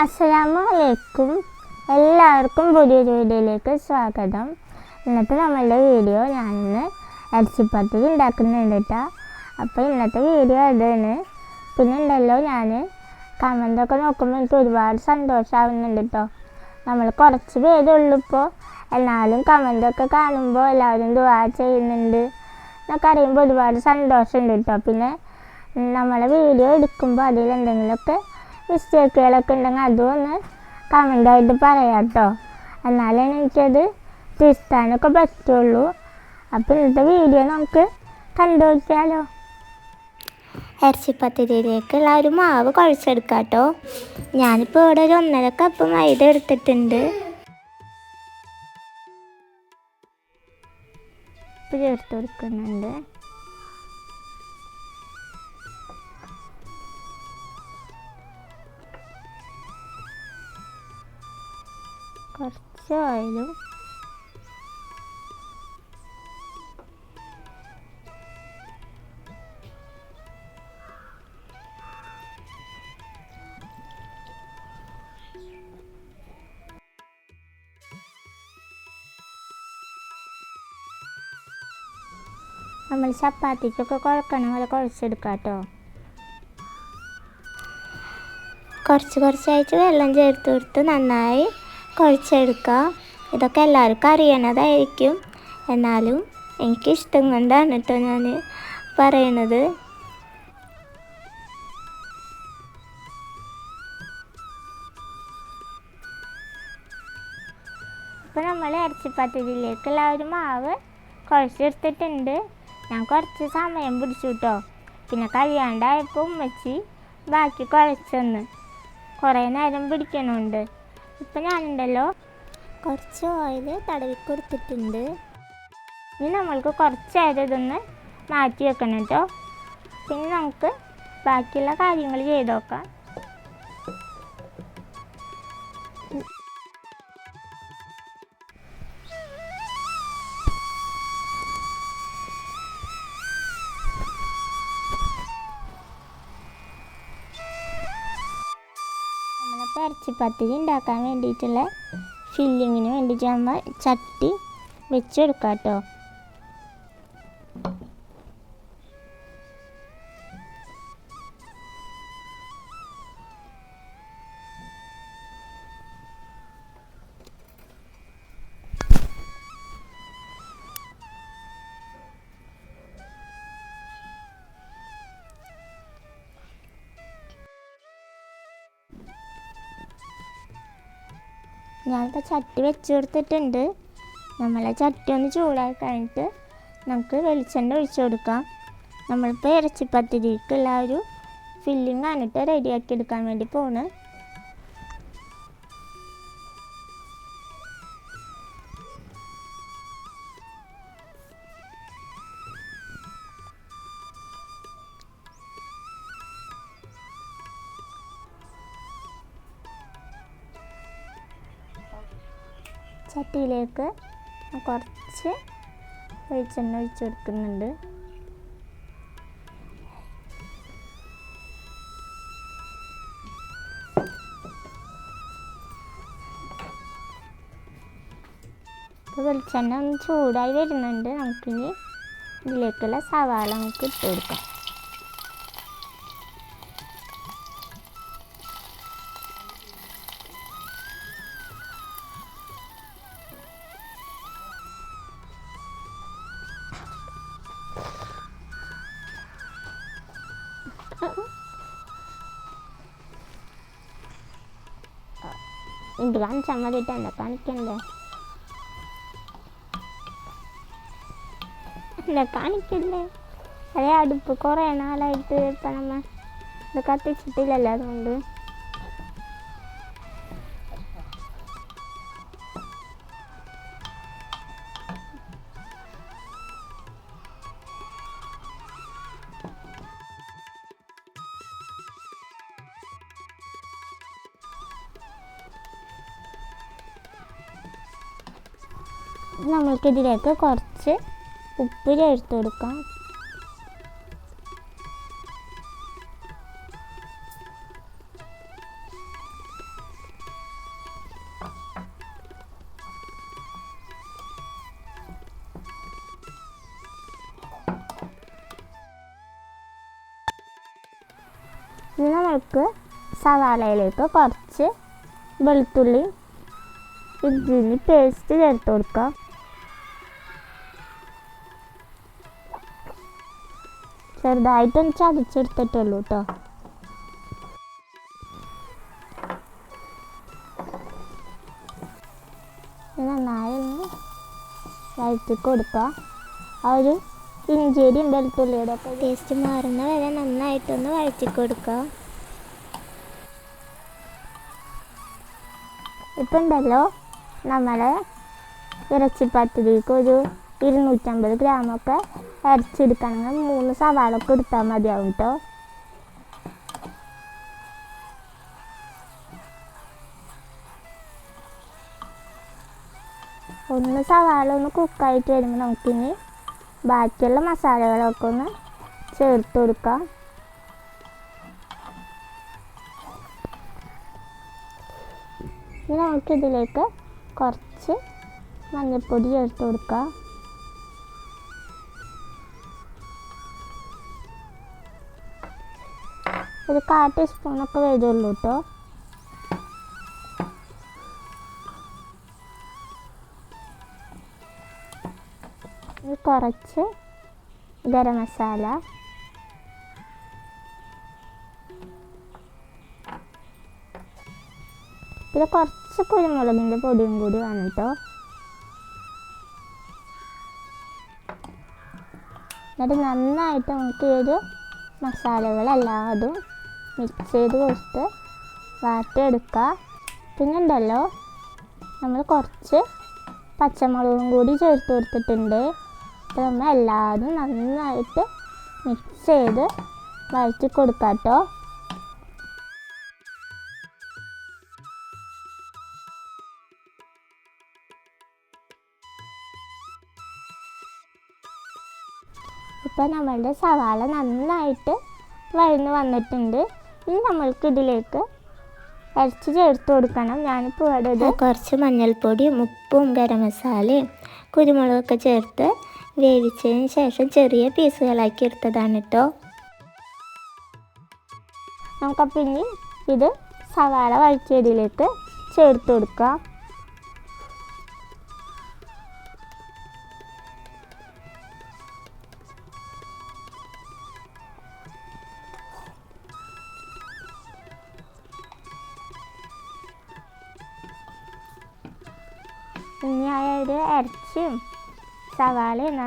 അസ്സലാമു അലൈക്കും എല്ലാവർക്കും പുതിയൊരു വീഡിയോയിലേക്ക് സ്വാഗതം. ഇന്നത്തെ നമ്മളുടെ വീഡിയോ ഞാനിന്ന് ഇറച്ചിപ്പത്തിരി ഉണ്ടാക്കുന്നുണ്ട് കേട്ടോ അപ്പോൾ ഇന്നത്തെ വീഡിയോ അതാണ്. പിന്നെ ഉണ്ടല്ലോ ഞാൻ കമന്റൊക്കെ നോക്കുമ്പോൾ എനിക്ക് ഒരുപാട് സന്തോഷമാവുന്നുണ്ട് കേട്ടോ നമ്മൾ കുറച്ച് പേരുള്ളൂ ഇപ്പോൾ. എന്നാലും കമന്റൊക്കെ കാണുമ്പോൾ എല്ലാവരും ദുവാ ചെയ്യുന്നുണ്ട്. എന്നൊക്കെ അറിയുമ്പോൾ ഒരുപാട് സന്തോഷമുണ്ട് കേട്ടോ പിന്നെ നമ്മളെ വീഡിയോ എടുക്കുമ്പോൾ അതിൽ എന്തെങ്കിലുമൊക്കെ മിസ്റ്റേക്കുകളൊക്കെ ഉണ്ടെങ്കിൽ അതും ഒന്ന് കമന്റായിട്ട് പറയാം കേട്ടോ. എന്നാലേ എനിക്കത് തിരുത്താനൊക്കെ പറ്റുള്ളൂ. അപ്പോൾ ഇന്നത്തെ വീഡിയോ നമുക്ക് കണ്ടു നോക്കിയാലോ ഇറച്ചി പത്തിരിയിലേക്കുള്ള ഒരു മാവ് കുഴച്ചെടുക്കാം കേട്ടോ. ഞാനിപ്പോൾ ഇവിടെ ഒരു ഒന്നര കപ്പ് മൈദ എടുത്തിട്ടുണ്ട്. ചേർത്ത് കൊടുക്കുന്നുണ്ട് കുറച്ച് ഓയിലും നമ്മൾ ചപ്പാത്തിക്കൊക്കെ കുഴക്കണ പോലെ കുഴച്ചെടുക്കാം കേട്ടോ. കുറച്ച് കുറച്ചായിട്ട് വെള്ളം ചേർത്ത് കൊടുത്ത് നന്നായി കുഴച്ചെടുക്കുക ഇതൊക്കെ എല്ലാവർക്കും അറിയണതായിരിക്കും. എന്നാലും എനിക്കിഷ്ടം കൊണ്ടാണ് കേട്ടോ ഞാൻ പറയണത്. ഇപ്പോൾ നമ്മൾ ഇറച്ചിപ്പത്തിരിയിലേക്കുള്ള ഒരു മാവ് കുഴച്ചെടുത്തിട്ടുണ്ട്. ഞാൻ കുറച്ച് സമയം പിടിച്ചു കേട്ടോ പിന്നെ കഴിയാണ്ടായപ്പോൾ ഉമ്മച്ചി ബാക്കി കുഴച്ചെന്ന്. കുറേ നേരം പിടിക്കണുണ്ട്. ഇപ്പം ഞാനുണ്ടല്ലോ. കുറച്ച് ഓയിൽ തടവി കൊടുത്തിട്ടുണ്ട് ഇനി നമ്മൾക്ക് കുറച്ച് നേരം ഇതൊന്ന് മാറ്റി വെക്കണം കേട്ടോ പിന്നെ നമുക്ക് ബാക്കിയുള്ള കാര്യങ്ങൾ ചെയ്ത് നോക്കാം. ഇറച്ചിപ്പത്തിരി ഉണ്ടാക്കാൻ വേണ്ടിയിട്ടുള്ള ഫില്ലിങ്ങിന് വേണ്ടിയിട്ട് നമ്മൾ ചട്ടി വെച്ചെടുക്കാം കേട്ടോ ഞാനിപ്പോൾ ചട്ടി വെച്ച് കൊടുത്തിട്ടുണ്ട്. നമ്മളെ ചട്ടി ഒന്ന് ചൂടായി കഴിഞ്ഞിട്ട് നമുക്ക് വെളിച്ചെണ്ണ ഒഴിച്ചു കൊടുക്കാം. നമ്മളിപ്പോൾ ഇറച്ചിപ്പത്തിരിക്കുള്ള ഒരു ഫില്ലിംഗ് ആണ് കേട്ടോ റെഡിയാക്കി എടുക്കാൻ വേണ്ടി പോണ്. ചട്ടിയിലേക്ക് കുറച്ച് വെളിച്ചെണ്ണ ഒഴിച്ചു കൊടുക്കുന്നുണ്ട് ഇപ്പോൾ വെളിച്ചെണ്ണ ഒന്ന് ചൂടായി വരുന്നുണ്ട്. നമുക്കിനി ഇതിലേക്കുള്ള സവാള നമുക്ക് ഇട്ട് കൊടുക്കാം. ഇത് കാണിച്ചാൽ മതിയിട്ട് എന്താ കാണിക്കണ്ടേ എന്താ കാണിക്കണ്ടേ അതേ അടുപ്പ് കുറേ നാളായിട്ട് ഇപ്പം നമ്മ ഇത് കത്തിച്ചിട്ടില്ലല്ലോ അതുകൊണ്ട് നമ്മൾക്കിതിലേക്ക് കുറച്ച് ഉപ്പ് ചേർത്ത് കൊടുക്കാം. ഇനി സവാളയിലേക്ക് കുറച്ച് വെളുത്തുള്ളി ഇഞ്ചിന് പേസ്റ്റ് ചേർത്ത് കൊടുക്കാം. ചെറുതായിട്ടൊന്ന് ചതച്ചെടുത്തിട്ടുള്ളൂ കേട്ടോ നന്നായി വഴറ്റി കൊടുക്കുക. ആ ഒരു ഇഞ്ചിയുടെയും വെളുത്തുള്ളിയുടെ ഒക്കെ ടേസ്റ്റ് മാറുന്ന വരെ നന്നായിട്ടൊന്ന് വഴറ്റി കൊടുക്കുക. ഇപ്പം ഉണ്ടല്ലോ നമ്മളെ ഇറച്ചിപ്പത്തിരിക്ക് ഒരു ഇരുന്നൂറ്റമ്പത് ഗ്രാമൊക്കെ അരച്ചെടുക്കണമെങ്കിൽ മൂന്ന് സവാള ഒക്കെ എടുത്താൽ മതിയാവും കേട്ടോ. ഒന്ന് സവാള ഒന്ന് കുക്കായിട്ട് വരുമ്പോൾ നമുക്കിനി ബാക്കിയുള്ള മസാലകളൊക്കെ ഒന്ന് ചേർത്ത് കൊടുക്കാം. ഇനി നമുക്കിതിലേക്ക് കുറച്ച് മഞ്ഞൾപ്പൊടി ചേർത്ത് കൊടുക്കാം. ഒരു കാ ടീസ്പൂണൊക്കെ വരുള്ളൂ കേട്ടോ. കുറച്ച് ഗരം മസാല. പിന്നെ കുറച്ച് കുരുമുളകിന്റെ പൊടിയും കൂടി വേണം കേട്ടോ. എന്നിട്ട് നന്നായിട്ട് നമുക്ക് ഈ ഒരു മസാലകളെല്ലാതും മിക്സ് ചെയ്ത് കൊടുത്ത് വാട്ടിയെടുക്കുക പിന്നെ ഉണ്ടല്ലോ നമ്മൾ കുറച്ച് പച്ചമുളകും കൂടി ചേർത്ത് കൊടുത്തിട്ടുണ്ട്. അപ്പോൾ നമ്മൾ എല്ലാതും നന്നായിട്ട് മിക്സ് ചെയ്ത് വഴറ്റി കൊടുക്കാം കേട്ടോ ഇപ്പം നമ്മളുടെ സവാള നന്നായിട്ട് വഴന്ന് വന്നിട്ടുണ്ട്. ഇനി നമ്മൾക്ക് ഇതിലേക്ക് ഇറച്ചി ചേർത്ത് കൊടുക്കണം. ഞാനിപ്പോൾ ഇവിടെ ഇത് കുറച്ച് മഞ്ഞൾപ്പൊടിയും ഉപ്പും ഗരം മസാലയും കുരുമുളകൊക്കെ ചേർത്ത് വേവിച്ചതിന് ശേഷം ചെറിയ പീസുകളാക്കി എടുത്തതാണ് കേട്ടോ. നമുക്കപ്പോൾ ഇനി ഇത് സവാള വഴറ്റിയതിലേക്ക് ചേർത്ത് കൊടുക്കാം.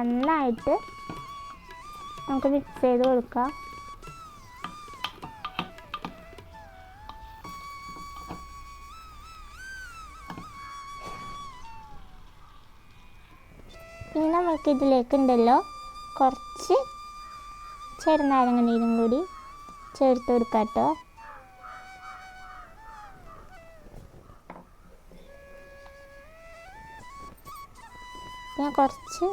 നന്നായിട്ട് നമുക്ക് മിക്സ് ചെയ്ത് കൊടുക്കാം. ഇനി നമുക്ക് ഇതിലേക്ക് ഉണ്ടല്ലോ കുറച്ച് ചെറുനാരങ്ങ നീരും കൂടി ചേർത്ത് കൊടുക്കാം കേട്ടോ. ഞാൻ കുറച്ച്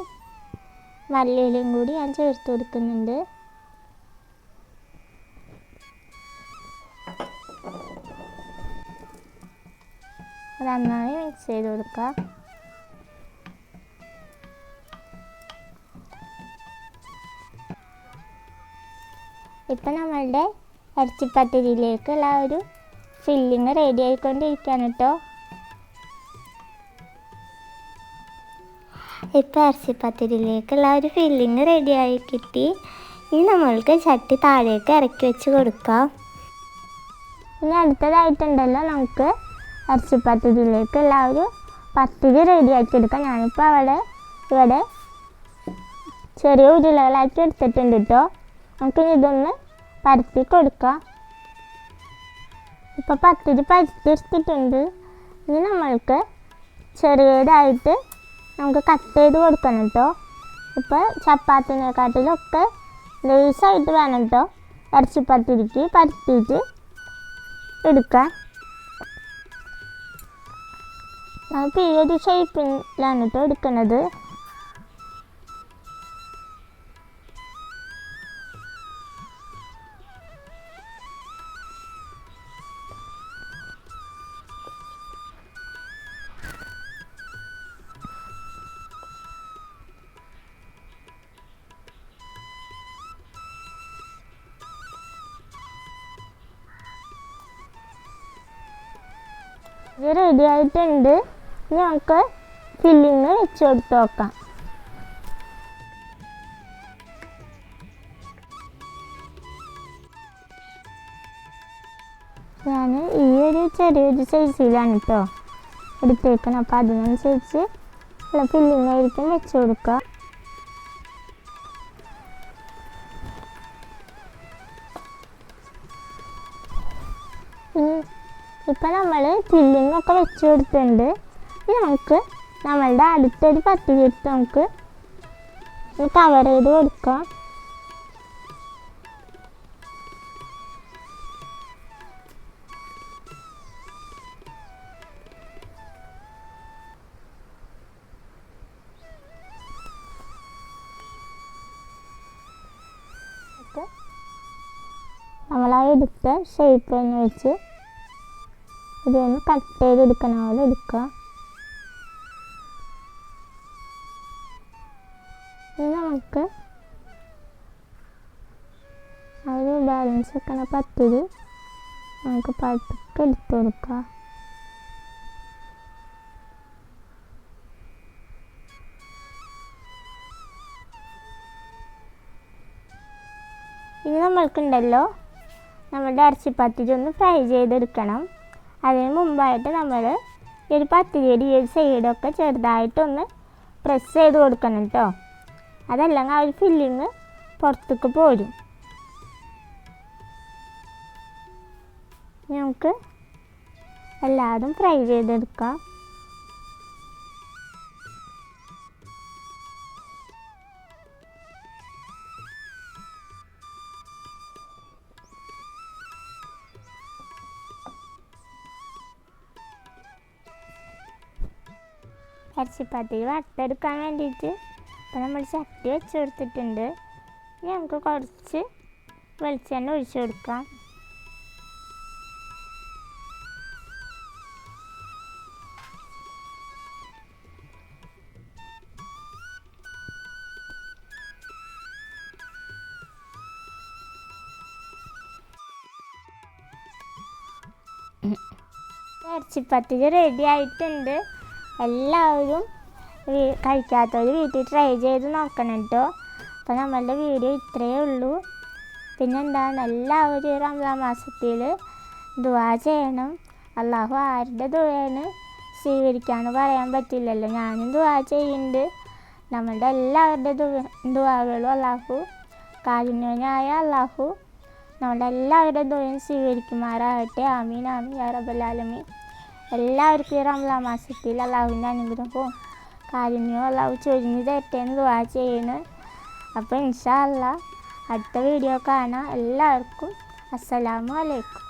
മല്ലിയിലയും കൂടി ഞാൻ ചേർത്ത് കൊടുക്കുന്നുണ്ട്. നന്നായി മിക്സ് ചെയ്ത് കൊടുക്കാം ഇപ്പം നമ്മളുടെ ഇറച്ചിപ്പത്തിരിയിലേക്കുള്ള ഒരു ഫില്ലിങ് റെഡി ആയിക്കൊണ്ടിരിക്കുകയാണ് കേട്ടോ. ഇപ്പോൾ ഇറച്ചിപ്പത്തിരിയിലേക്കുള്ള ഒരു ഫില്ലിങ് റെഡിയായി കിട്ടി. ഇനി നമ്മൾക്ക് ചട്ടി താഴേക്ക് ഇറക്കി വെച്ച് കൊടുക്കാം. ഇനി അടുത്തതായിട്ടുണ്ടല്ലോ നമുക്ക് ഇറച്ചിപ്പത്തിരിയിലേക്കുള്ള ഒരു പത്തിരി റെഡിയാക്കി എടുക്കാം. ഞാനിപ്പോൾ അവിടെ ഇവിടെ ചെറിയ ഉരുളകളാക്കി എടുത്തിട്ടുണ്ട് കേട്ടോ നമുക്കിനി ഇതൊന്ന് പരത്തി കൊടുക്കാം. ഇപ്പോൾ പത്തിരി പരത്തി എടുത്തിട്ടുണ്ട് ഇനി നമ്മൾക്ക് ചെറിയതായിട്ട് നമുക്ക് കട്ട് ചെയ്ത് കൊടുക്കണം കേട്ടോ ഇപ്പോൾ ചപ്പാത്തിനെക്കാട്ടിലൊക്കെ ലൂസായിട്ട് വേണം കേട്ടോ ഇറച്ചിപ്പത്തിരിക്ക് പരത്തിയിട്ട് എടുക്കാം. നമുക്ക് ഈ ഒരു ഷേപ്പിലാണ് കേട്ടോ എടുക്കുന്നത് ഇത് റെഡി ആയിട്ടുണ്ട്. ഇനി നമുക്ക് ഫില്ലിങ് വെച്ച് കൊടുത്ത് നോക്കാം. ഞാൻ ഈ ഒരു ചെറിയൊരു സൈസിലാണ് കേട്ടോ എടുത്തേക്കണം. അപ്പം അതിനനുസരിച്ച് ഉള്ള ഫില്ലിങ് ആയിരിക്കും വെച്ച് കൊടുക്കുക. ഇപ്പം നമ്മൾ ഒക്കെ വെച്ച് കൊടുത്തിട്ടുണ്ട്. ഇനി നമുക്ക് നമ്മളുടെ അടുത്തൊരു പത്തിരി എടുത്ത് നമുക്ക് കവർ ചെയ്ത് കൊടുക്കാം. നമ്മളാ എടുത്ത ഷേപ്പ് തന്നെ വെച്ച് ഇതൊന്ന് കട്ട് ചെയ്തെടുക്കണ. പോലെ എടുക്കുക. ഇനി നമുക്ക് ഒരു ബാലൻസ് വെക്കണ. പത്തിരി നമുക്ക് പതുക്കെ എടുത്തു കൊടുക്കാം. ഇനി നമ്മൾക്കുണ്ടല്ലോ. നമ്മുടെ ഇറച്ചിപ്പത്തിരി ഒന്ന് ഫ്രൈ ചെയ്തെടുക്കണം. അതിന് മുമ്പായിട്ട് നമ്മൾ ഒരു പത്തിരിയുടെ ഈ ഒരു സൈഡൊക്കെ ചെറുതായിട്ടൊന്ന് പ്രസ് ചെയ്ത് കൊടുക്കണം കേട്ടോ അതല്ലെങ്കിൽ ആ ഒരു ഫില്ലിങ് പുറത്തേക്ക് പോരും. നമുക്ക് എല്ലാതും ഫ്രൈ ചെയ്തെടുക്കാം. ഇറച്ചിപ്പത്തിരി വറുത്തെടുക്കാൻ വേണ്ടിയിട്ട് ഇപ്പം നമ്മൾ ചട്ടി വെച്ച് കൊടുത്തിട്ടുണ്ട്. ഇനി നമുക്ക് കുറച്ച് വെളിച്ചെണ്ണ ഒഴിച്ചു കൊടുക്കാം. ഇറച്ചിപ്പത്തിരി റെഡി ആയിട്ടുണ്ട്. എല്ലാവരും കഴിക്കാത്തവർ വീട്ടിൽ ട്രൈ ചെയ്ത് നോക്കണം കേട്ടോ അപ്പോൾ നമ്മളുടെ വീഡിയോ ഇത്രയേ ഉള്ളൂ. പിന്നെന്താണ്? എല്ലാവരും റംസാൻ മാസത്തിൽ ദുവാ ചെയ്യണം. അള്ളാഹു ആരുടെ ദുവയാണ് സ്വീകരിക്കാന്ന് പറയാൻ പറ്റില്ലല്ലോ. ഞാനും ദുവാ ചെയ്യുന്നുണ്ട് നമ്മളുടെ എല്ലാവരുടെ ദുവ ദുവാകളും അള്ളാഹു കാരുണ്യനായ അള്ളാഹു നമ്മളുടെ എല്ലാവരുടെ ദുവയും സ്വീകരിക്കുമാറാകട്ടെ. ആമീൻ ആമീൻ യാ റബ്ബലാലമീൻ എല്ലാവർക്കും ഈ റംലാ മാസത്തിൽ അള്ളാഹുവിന്റെ അനുഗ്രഹവും കാരുണ്യവും അള്ളാഹു ചൊരിഞ്ഞ് തരട്ടേന്ന് ദുവാ ചെയ്യണ്. അപ്പോൾ ഇൻഷാ അല്ലാ അടുത്ത വീഡിയോ കാണാം. എല്ലാവർക്കും അസ്സലാമു അലൈക്കും.